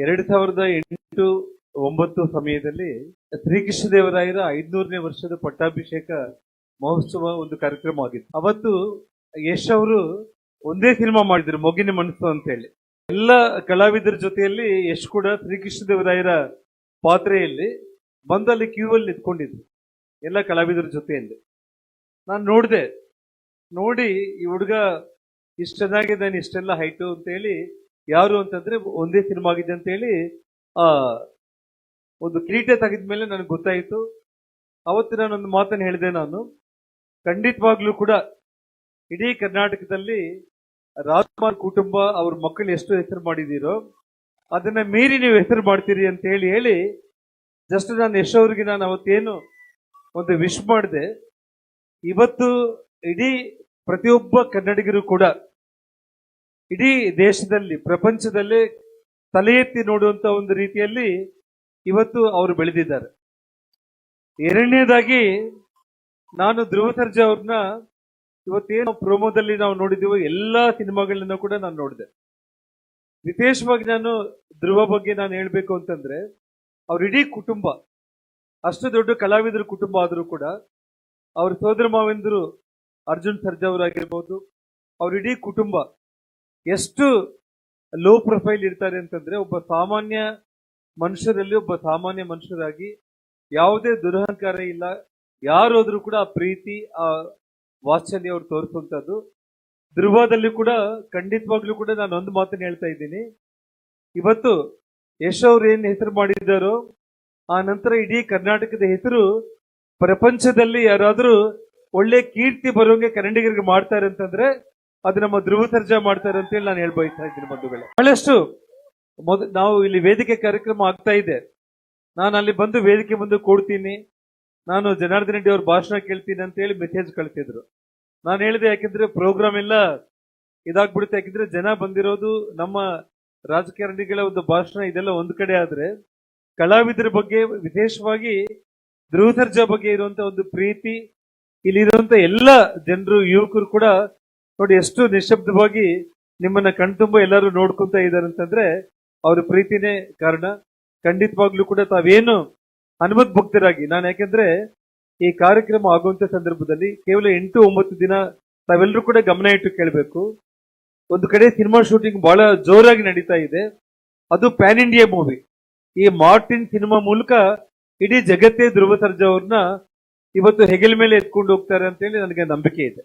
ಎರಡು ಸಾವಿರದ ಎಂಟು ಒಂಬತ್ತು ಸಮಯದಲ್ಲಿ ಶ್ರೀಕೃಷ್ಣದೇವರಾಯರ ಐದ್ನೂರನೇ ವರ್ಷದ ಪಟ್ಟಾಭಿಷೇಕ ಮಹೋತ್ಸವ ಒಂದು ಕಾರ್ಯಕ್ರಮ ಆಗಿತ್ತು. ಅವತ್ತು ಯಶ್ ಅವರು ಒಂದೇ ಸಿನಿಮಾ ಮಾಡಿದ್ರು, ಮೊಗಿನ ಮನಸ್ಸು ಅಂತ ಹೇಳಿ. ಎಲ್ಲ ಕಲಾವಿದರ ಜೊತೆಯಲ್ಲಿ ಯಶ್ ಕೂಡ ಶ್ರೀಕೃಷ್ಣದೇವರಾಯರ ಪಾತ್ರೆಯಲ್ಲಿ ಬಂದಲ್ಲಿ ಕ್ಯೂ ಅಲ್ಲಿ ನಿಂತ್ಕೊಂಡಿದ್ರು, ಎಲ್ಲ ಕಲಾವಿದರ ಜೊತೆಯಲ್ಲಿ. ನಾನು ನೋಡಿದೆ, ನೋಡಿ ಈ ಹುಡುಗ ಇಷ್ಟು ಚೆನ್ನಾಗಿದ್ದಾನೆ, ಇಷ್ಟೆಲ್ಲ ಹೈಟು ಅಂತ ಹೇಳಿ ಯಾರು ಅಂತಂದ್ರೆ ಒಂದೇ ಸಿನಿಮಾ ಆಗಿದೆ ಅಂತ ಹೇಳಿ, ಆ, ಒಂದು ಕಿರೀಟ ತೆಗೆದ್ಮೇಲೆ ನನಗೆ ಗೊತ್ತಾಯಿತು. ಅವತ್ತು ಒಂದು ಮಾತನ್ನು ಹೇಳಿದೆ ನಾನು. ಖಂಡಿತವಾಗ್ಲೂ ಕೂಡ ಇಡೀ ಕರ್ನಾಟಕದಲ್ಲಿ ರಾಜ್ಕುಮಾರ್ ಕುಟುಂಬ ಅವ್ರ ಮಕ್ಕಳು ಎಷ್ಟು ಹೆಸರು ಮಾಡಿದ್ದೀರೋ ಅದನ್ನ ಮೀರಿ ನೀವು ಹೆಸರು ಮಾಡ್ತೀರಿ ಅಂತ ಹೇಳಿ ಹೇಳಿ ಜಸ್ಟ್ ನಾನು ಎಷ್ಟೋರಿಗೆ ನಾನು ಅವತ್ತೇನು ಒಂದು ವಿಶ್ ಮಾಡಿದೆ. ಇವತ್ತು ಇಡೀ ಪ್ರತಿಯೊಬ್ಬ ಕನ್ನಡಿಗರು ಕೂಡ ಇಡೀ ದೇಶದಲ್ಲಿ, ಪ್ರಪಂಚದಲ್ಲಿ ತಲೆ ಎತ್ತಿ ನೋಡುವಂತ ಒಂದು ರೀತಿಯಲ್ಲಿ ಇವತ್ತು ಅವರು ಬೆಳೆದಿದ್ದಾರೆ. ಎರಡನೇದಾಗಿ, ನಾನು ಧ್ರುವ ಸರ್ಜಾ ಅವ್ರನ್ನ ಇವತ್ತೇನು ಪ್ರೋಮೋದಲ್ಲಿ ನಾವು ನೋಡಿದೀವೋ ಎಲ್ಲಾ ಸಿನಿಮಾಗಳನ್ನ ಕೂಡ ನಾನು ನೋಡಿದೆ. ವಿಶೇಷವಾಗಿ ನಾನು ಧ್ರುವ ಬಗ್ಗೆ ನಾನು ಹೇಳ್ಬೇಕು ಅಂತಂದ್ರೆ, ಅವ್ರ ಇಡೀ ಕುಟುಂಬ, ಅಷ್ಟು ದೊಡ್ಡ ಕಲಾವಿದರ ಕುಟುಂಬ ಆದರೂ ಕೂಡ, ಅವ್ರ ಸೋದರ ಮಾವೆಂದರು ಅರ್ಜುನ್ ಸರ್ಜಾ ಅವರಾಗಿರ್ಬೋದು, ಅವ್ರ ಇಡೀ ಕುಟುಂಬ ಎಷ್ಟು ಲೋ ಪ್ರೊಫೈಲ್ ಇರ್ತಾರೆ ಅಂತಂದ್ರೆ ಒಬ್ಬ ಸಾಮಾನ್ಯ ಮನುಷ್ಯರಲ್ಲಿ ಒಬ್ಬ ಸಾಮಾನ್ಯ ಮನುಷ್ಯರಾಗಿ ಯಾವುದೇ ದುರಹಂಕಾರ ಇಲ್ಲ. ಯಾರಾದ್ರೂ ಕೂಡ ಆ ಪ್ರೀತಿ, ಆ ವಾತ್ಸಲ್ಯ ಅವ್ರು ತೋರಿಸುವಂತದ್ದು ಧ್ರುವದಲ್ಲಿ ಕೂಡ ಖಂಡಿತವಾಗ್ಲೂ ಕೂಡ ನಾನು ಒಂದು ಮಾತನ್ನ ಹೇಳ್ತಾ ಇದ್ದೀನಿ. ಇವತ್ತು ಯಶ್ ಅವ್ರು ಏನ್ ಹೆಸರು ಮಾಡಿದ್ದಾರೋ, ಆ ನಂತರ ಇಡೀ ಕರ್ನಾಟಕದ ಹೆಸರು ಪ್ರಪಂಚದಲ್ಲಿ ಯಾರಾದರೂ ಒಳ್ಳೆ ಕೀರ್ತಿ ಬರೋಂಗೆ ಕನ್ನಡಿಗರಿಗೆ ಮಾಡ್ತಾರೆ ಅಂತಂದ್ರೆ ಅದು ನಮ್ಮ ಧ್ರುವ ಸರ್ಜಾ ಮಾಡ್ತಾರೆ ಅಂತ ಹೇಳಿ ನಾನು ಹೇಳ್ಬಯಸ್ತಾ ಇದ್ದೀನಿ ಬಂಧುಗಳೇ. ಬಹಳಷ್ಟು ಮೊದ ನಾವು ಇಲ್ಲಿ ವೇದಿಕೆ ಕಾರ್ಯಕ್ರಮ ಆಗ್ತಾ ಇದೆ. ನಾನು ಅಲ್ಲಿ ಬಂದು ವೇದಿಕೆ ಮುಂದೆ ಕೂಡ್ತೀನಿ. ನಾನು ಜನಾರ್ದನ್ ರೆಡ್ಡಿ ಅವ್ರ ಭಾಷಣ ಕೇಳ್ತೀನಿ ಅಂತ ಹೇಳಿ ಮೆಸೇಜ್ ಕಳ್ಸಿದ್ರು. ನಾನು ಹೇಳಿದೆ ಯಾಕೆಂದ್ರೆ ಪ್ರೋಗ್ರಾಮ್ ಎಲ್ಲ ಇದಾಗ್ಬಿಡುತ್ತೆ. ಯಾಕೆಂದ್ರೆ ಜನ ಬಂದಿರೋದು ನಮ್ಮ ರಾಜಕಾರಣಿಗಳ ಒಂದು ಭಾಷಣ ಇದೆಲ್ಲ ಒಂದ್ ಕಡೆ ಆದ್ರೆ ಕಲಾವಿದರ ಬಗ್ಗೆ ವಿಶೇಷವಾಗಿ ಧ್ರುವ ಸರ್ಜಾ ಬಗ್ಗೆ ಇರುವಂತ ಒಂದು ಪ್ರೀತಿ, ಇಲ್ಲಿರುವಂತ ಎಲ್ಲ ಜನರು, ಯುವಕರು ಕೂಡ ನೋಡಿ, ಎಷ್ಟು ನಿಶಬ್ದವಾಗಿ ನಿಮ್ಮನ್ನ ಕಣ್ತುಂಬ ಎಲ್ಲರೂ ನೋಡ್ಕೊಂತ ಇದ್ದಾರೆ ಅಂತಂದ್ರೆ, ಅವ್ರ ಪ್ರೀತಿನೇ ಕಾರಣ. ಖಂಡಿತವಾಗ್ಲೂ ಕೂಡ ತಾವೇನು ಹನುಮತ್ ಭಕ್ತರಾಗಿ ನಾನು ಯಾಕೆಂದ್ರೆ ಈ ಕಾರ್ಯಕ್ರಮ ಆಗುವಂತ ಸಂದರ್ಭದಲ್ಲಿ ಕೇವಲ ಎಂಟು ಒಂಬತ್ತು ದಿನ ತಾವೆಲ್ಲರೂ ಕೂಡ ಗಮನ ಇಟ್ಟು ಕೇಳಬೇಕು. ಒಂದು ಕಡೆ ಸಿನಿಮಾ ಶೂಟಿಂಗ್ ಬಹಳ ಜೋರಾಗಿ ನಡೀತಾ ಇದೆ. ಅದು ಪ್ಯಾನ್ ಇಂಡಿಯಾ ಮೂವಿ. ಈ ಮಾರ್ಟಿನ್ ಸಿನಿಮಾ ಮೂಲಕ ಇಡೀ ಜಗತ್ತೇ ಧ್ರುವ ಸರ್ಜಾ ಅವ್ರನ್ನ ಇವತ್ತು ಹೆಗಲ ಮೇಲೆ ಎತ್ಕೊಂಡು ಹೋಗ್ತಾರೆ ಅಂತ ಹೇಳಿ ನನಗೆ ನಂಬಿಕೆ ಇದೆ.